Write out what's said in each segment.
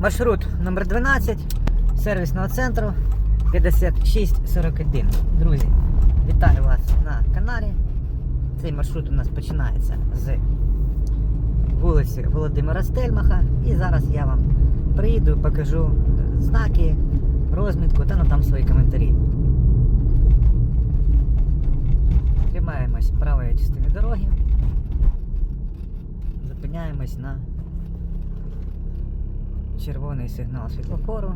Маршрут номер 12 сервісного центру 5641. Друзі, вітаю вас на каналі. Цей маршрут у нас починається з вулиці Володимира Стельмаха. І зараз я вам приїду, покажу знаки, розмітку та надам свої коментарі. Тримаємось правої частини дороги. Зупиняємось на червоний сигнал світлофору.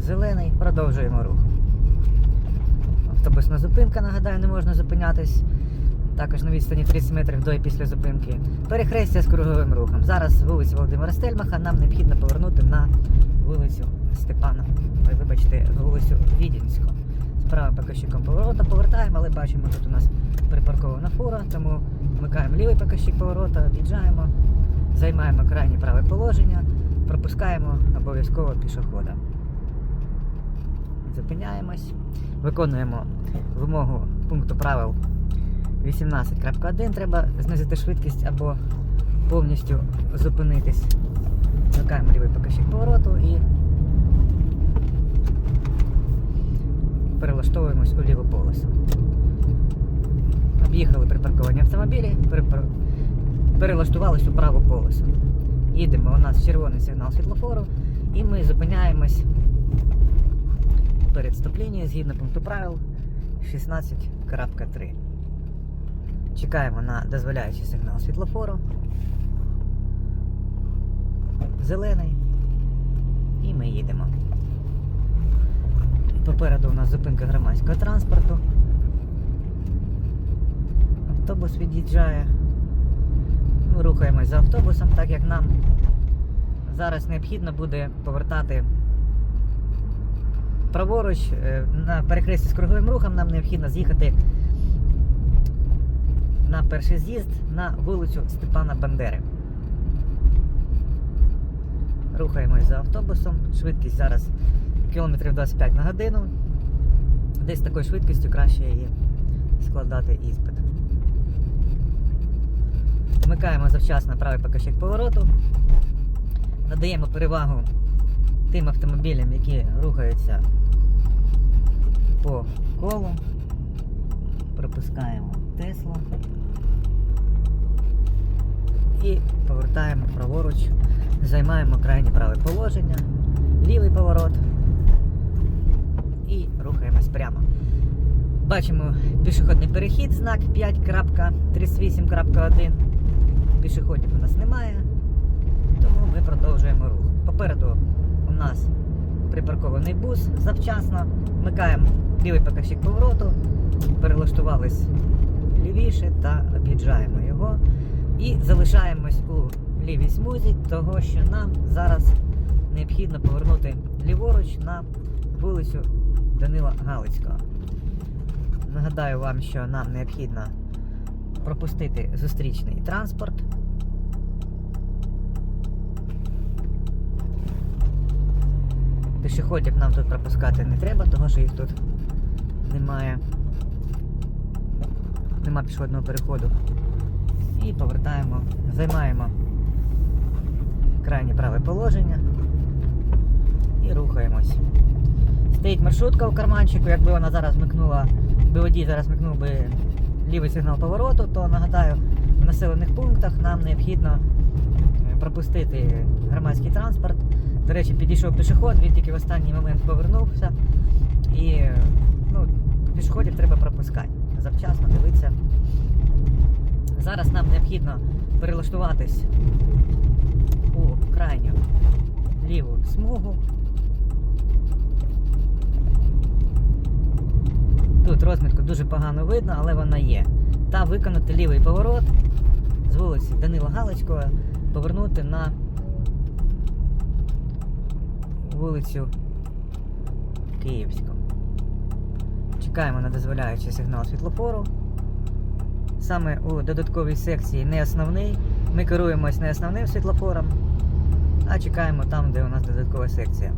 Зелений, продовжуємо рух. Автобусна зупинка, нагадаю, не можна зупинятись. Також на відстані 30 метрів до і після зупинки. Перехрестя з круговим рухом. Зараз вулиця Володимира Стельмаха, нам необхідно повернути на вулицю Степана. Ой, вибачте, вулицю Відінську. Справа показчиком поворота повертаємо, але бачимо, тут у нас припаркована фура, тому вмикаємо лівий показчик поворота, від'їжджаємо, займаємо крайнє праве положення, пропускаємо обов'язково пішохода. Зупиняємось, виконуємо вимогу пункту правил 18.1. Треба знизити швидкість або повністю зупинитись. Вмикаємо лівий показчик повороту і перелаштовуємось у ліву полосу. Об'їхали припарковані автомобілі, перепар- перелаштувались у праву полосу. Їдемо, у нас червоний сигнал світлофору, і ми зупиняємось перед стоп-лінією згідно пункту правил 16.3. Чекаємо на дозволяючий сигнал світлофору. Зелений. І ми їдемо. Попереду у нас зупинка громадського транспорту. Автобус від'їжджає. Рухаємось за автобусом, так як нам зараз необхідно буде повертати праворуч е, на перехресті з круговим рухом нам необхідно з'їхати на перший з'їзд на вулицю Степана Бандери. Рухаємось за автобусом. Швидкість зараз кілометрів 25 на годину. Десь такою швидкістю краще її складати іспит. Вмикаємо завчасно правий показчик повороту. Надаємо перевагу тим автомобілям, які рухаються по колу. Пропускаємо Теслу. І повертаємо праворуч, займаємо крайнє праве положення, лівий поворот і рухаємось прямо. Бачимо пішохідний перехід, знак 5.38.1. Пішоходів у нас немає, тому ми продовжуємо рух. Попереду у нас припаркований бус завчасно. Вмикаємо лівий показчик повороту, перелаштувались лівіше та об'їжджаємо його. І залишаємось у лівій смузі, того що нам зараз необхідно повернути ліворуч на вулицю Данила Галицького. Нагадаю вам, що нам необхідно пропустити зустрічний транспорт. Пішоходів нам тут пропускати не треба, тому що їх тут немає. Нема пішохідного переходу. І повертаємо, займаємо крайнє праве положення і рухаємось. Стоїть маршрутка в карманчику, якби вона зараз вмикнула, якби водій зараз вмикнув би лівий сигнал повороту, то нагадаю, в населених пунктах нам необхідно е, пропустити громадський транспорт. До речі, підійшов пішоход, він тільки в останній момент повернувся. І ну, пішоходів треба пропускати. Завчасно дивитися. Зараз нам необхідно перелаштуватись у крайню ліву смугу. Тут розмітку дуже погано видно, але вона є. Та виконати лівий поворот з вулиці Данила Галицького, повернути на вулицю Київську. Чекаємо на дозволяючий сигнал світлофору. Саме у додатковій секції не основний. Ми керуємось не основним світлофором, а чекаємо там, де у нас додаткова секція.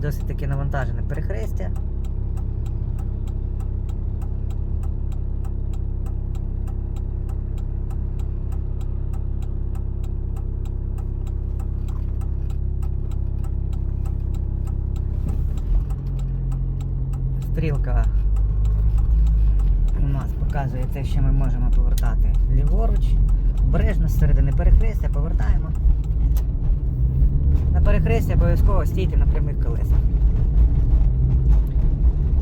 досить таки навантажене перехрестя. Стрілка у нас показує те, що ми можемо повертати ліворуч, обережно з середини перехрестя повертаємо. Перехресті обов'язково стійте на прямих колесах.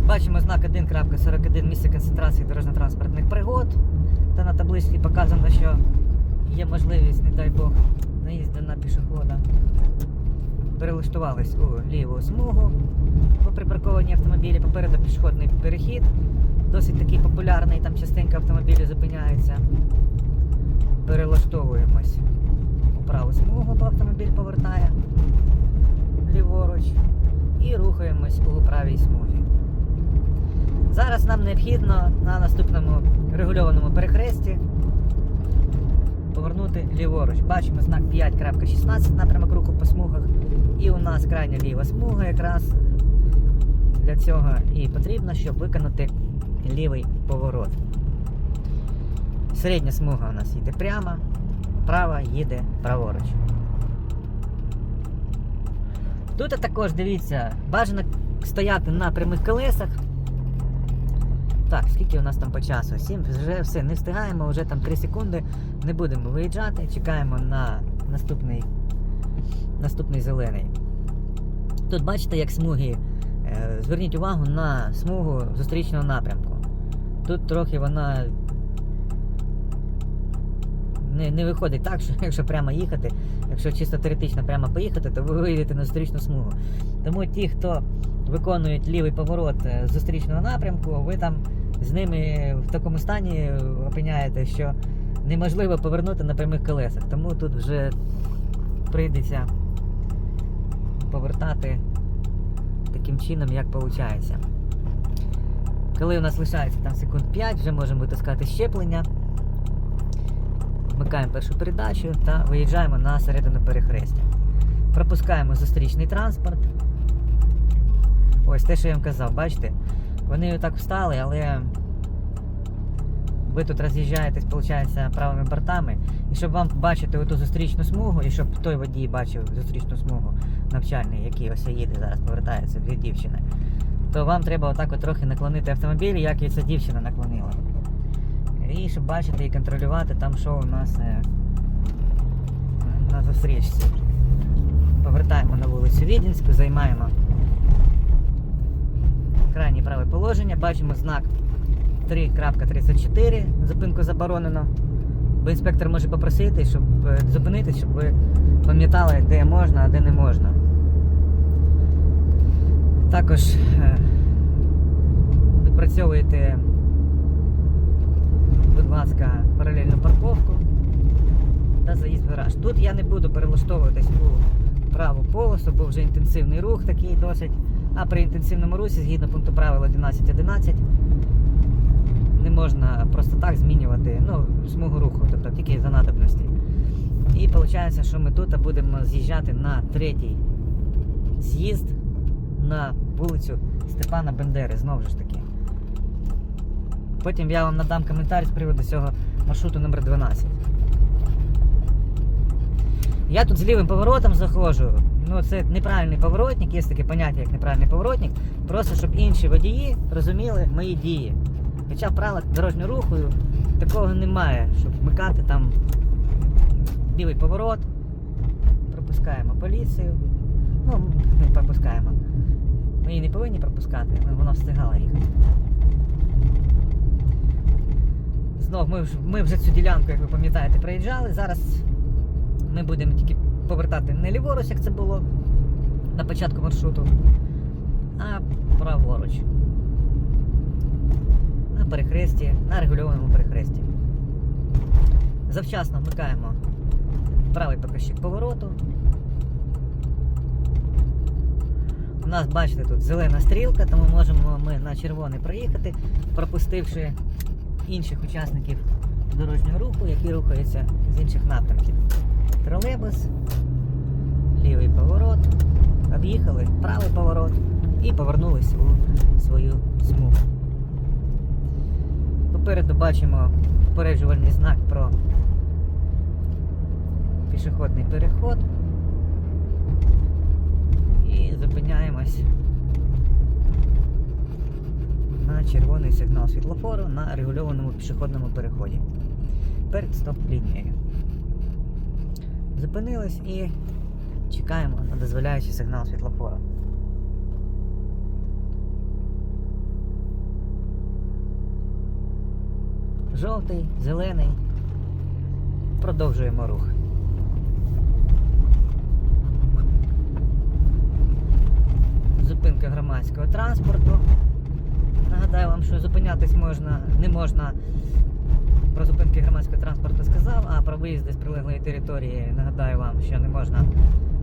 Бачимо знак 1.41 місце концентрації дорожньо-транспортних пригод. Та на табличці показано, що є можливість, не дай Бог, наїзду на пішохода. Перелаштувались у ліву смугу по припарковані автомобілі. Попереду пішохідний перехід. Досить такий популярний, там частенько автомобілі зупиняються. Перелаштовуємось праву смугу, бо автомобіль повертає ліворуч. І рухаємось у правій смузі. Зараз нам необхідно на наступному регульованому перехресті повернути ліворуч. Бачимо знак 5.16 напрямок руху по смугах. І у нас крайня ліва смуга якраз для цього і потрібно, щоб виконати лівий поворот. Середня смуга у нас йде прямо, права їде праворуч. Тут також дивіться, бажано стояти на прямих колесах. Так, скільки у нас там по часу? 7, вже все, не встигаємо, вже там 3 секунди. Не будемо виїжджати, чекаємо на наступний, наступний зелений. Тут бачите, як смуги. Е, Зверніть увагу на смугу зустрічного напрямку. Тут трохи вона не, не виходить так, що якщо прямо їхати, якщо чисто теоретично прямо поїхати, то ви вийдете на зустрічну смугу. Тому ті, хто виконують лівий поворот е, з зустрічного напрямку, ви там з ними в такому стані опиняєте, що неможливо повернути на прямих колесах. Тому тут вже прийдеться повертати таким чином, як виходить. Коли у нас лишається там секунд 5, вже можемо витискати щеплення. Вмикаємо першу передачу та виїжджаємо на середину перехрестя. Пропускаємо зустрічний транспорт. Ось те, що я вам казав, бачите? Вони отак встали, але ви тут роз'їжджаєтесь, виходить, правими бортами. І щоб вам бачити оту зустрічну смугу, і щоб той водій бачив зустрічну смугу навчальний, який ось їде зараз, повертається дві дівчини, то вам треба отак от трохи наклонити автомобіль, як і ця дівчина наклонила. І щоб бачити і контролювати там, що у нас е, на зустрічці. Повертаємо на вулицю Відінську, займаємо крайнє праве положення, бачимо знак 3.34, зупинку заборонено. Бо інспектор може попросити, щоб е, зупинитись, щоб ви пам'ятали, де можна, а де не можна. Також е, відпрацьовуєте, будь ласка, паралельну парковку та заїзд в гараж. Тут я не буду перелаштовуватись у праву полосу, бо вже інтенсивний рух такий досить. А при інтенсивному русі, згідно пункту правил 11.11, не можна просто так змінювати ну, смугу руху, тобто тільки за надобності. І виходить, що ми тут будемо з'їжджати на третій з'їзд на вулицю Степана Бендери, знову ж таки. Потім я вам надам коментар з приводу цього маршруту номер 12. Я тут з лівим поворотом заходжу. Ну, це неправильний поворотник, є таке поняття, як неправильний поворотник. Просто щоб інші водії розуміли мої дії. Хоча в правилах дорожнього руху такого немає, щоб вмикати там лівий поворот, пропускаємо поліцію. Ну, не пропускаємо. Ми її не повинні пропускати, вона встигала їхати. Знов ми, ми вже цю ділянку, як ви пам'ятаєте, проїжджали. Зараз ми будемо тільки повертати не ліворуч, як це було на початку маршруту, а праворуч. На перехресті, на регульованому перехресті. Завчасно вмикаємо правий показчик повороту. У нас, бачите, тут зелена стрілка, тому можемо ми на червоний проїхати, пропустивши інших учасників дорожнього руху, які рухаються з інших напрямків. Тролейбус, лівий поворот, об'їхали правий поворот і повернулись у свою смугу. Попереду бачимо попереджувальний знак про пішохідний переход. І зупиняємось на червоний сигнал світлофору на регульованому пішохідному переході перед стоп-лінією. Зупинились і чекаємо на дозволяючий сигнал світлофору. Жовтий, зелений. Продовжуємо рух. Зупинка громадського транспорту. Нагадаю вам, що зупинятись можна, не можна про зупинки громадського транспорту сказав, а про виїзди з прилеглої території нагадаю вам, що не можна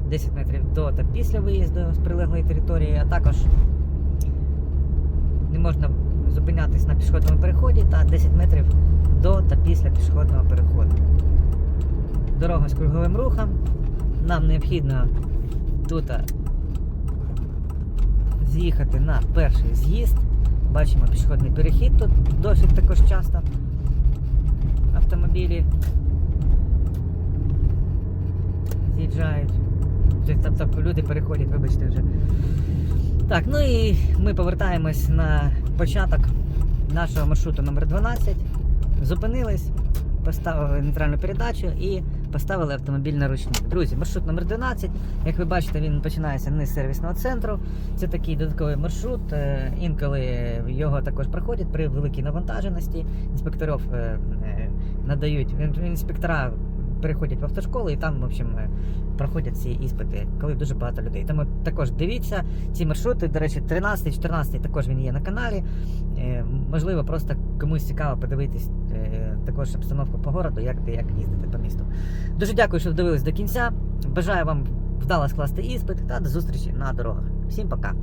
10 метрів до та після виїзду з прилеглої території, а також не можна зупинятись на пішохідному переході та 10 метрів до та після пішохідного переходу. Дорога з круговим рухом. Нам необхідно тут з'їхати на перший з'їзд. Бачимо пішохідний перехід тут досить також часто автомобілі з'їжджають. Тобто люди переходять, вибачте вже. Так, ну і ми повертаємось на початок нашого маршруту номер 12 Зупинились, поставили нейтральну передачу і поставили автомобіль на ручник. Друзі, маршрут номер 12 Як ви бачите, він починається не з сервісного центру. Це такий додатковий маршрут. Е, Інколи його також проходять при великій навантаженості. Інспекторів е, е, надають інспектора. Переходять в автошколи і там, в общем, проходять ці іспити, коли дуже багато людей. Тому також дивіться ці маршрути. До речі, 13, 14 також він є на каналі. Можливо, просто комусь цікаво подивитись також обстановку по городу, як де як їздити по місту. Дуже дякую, що дивились до кінця. Бажаю вам вдало скласти іспит та до зустрічі на дорогах. Всім пока!